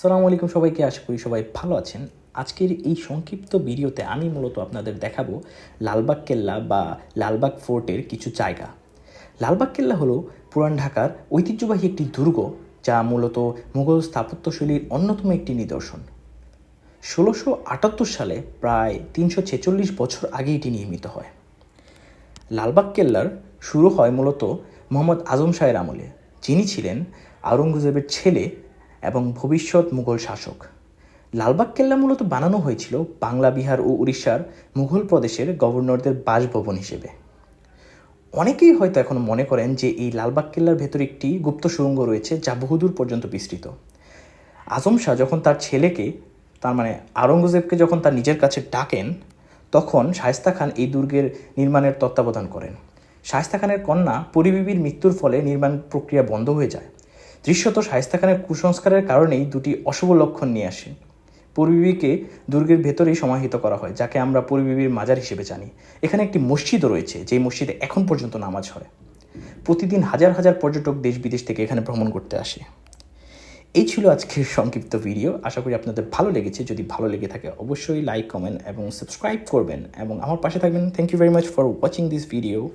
সালামু আলাইকুম সবাইকে, আশা করি সবাই ভালো আছেন। আজকের এই সংক্ষিপ্ত ভিডিওতে আমি মূলত আপনাদের দেখাবো লালবাগ কেল্লা বা লালবাগ ফোর্টের কিছু জায়গা। লালবাগ কেল্লা হলো পুরান ঢাকার ঐতিহ্যবাহী একটি দুর্গ, যা মূলত মুঘল স্থাপত্যশৈলীর অন্যতম একটি নিদর্শন। ষোলোশো আটাত্তর সালে প্রায় তিনশো ছেচল্লিশ বছর আগে এটি নির্মিত হয়। লালবাগ কেল্লার শুরু হয় মূলত মোহাম্মদ আজম শাহের আমলে, যিনি ছিলেন আওরঙ্গজেবের ছেলে এবং ভবিষ্যৎ মুঘল শাসক। লালবাগ কেল্লা মূলত বানানো হয়েছিল বাংলা, বিহার ও উড়িষ্যার মুঘল প্রদেশের গভর্নরদের বাসভবন হিসেবে। অনেকেই হয়তো এখন মনে করেন যে এই লালবাগ কেল্লার ভেতরে একটি গুপ্ত সুড়ঙ্গ রয়েছে যা বহুদূর পর্যন্ত বিস্তৃত। আজম শাহ যখন তার ছেলেকে, তার মানে আওরঙ্গজেবকে যখন তার নিজের কাছে ডাকেন, তখন শায়স্তা খান এই দুর্গের নির্মাণের তত্ত্বাবধান করেন। শায়স্তা খানের কন্যা পরিবিবির মৃত্যুর ফলে নির্মাণ প্রক্রিয়া বন্ধ হয়ে যায়। দৃশ্যত শায়স্তা খানের কুসংস্কারের কারণেই দুটি অশুভ লক্ষণ নিয়ে আসে। পরিবিবিকে দুর্গের ভেতরেই সমাহিত করা হয়, যাকে আমরা পরিবিবির মাজার হিসেবে জানি। এখানে একটি মসজিদও রয়েছে, যেই মসজিদে এখন পর্যন্ত নামাজ হয়। প্রতিদিন হাজার হাজার পর্যটক দেশ বিদেশ থেকে এখানে ভ্রমণ করতে আসে। এই ছিল আজকের সংক্ষিপ্ত ভিডিও। আশা করি আপনাদের ভালো লেগেছে। যদি ভালো লেগে থাকে, অবশ্যই লাইক, কমেন্ট এবং সাবস্ক্রাইব করবেন। এবং আমার পাশে থাকবেন। Thank you very much for watching this video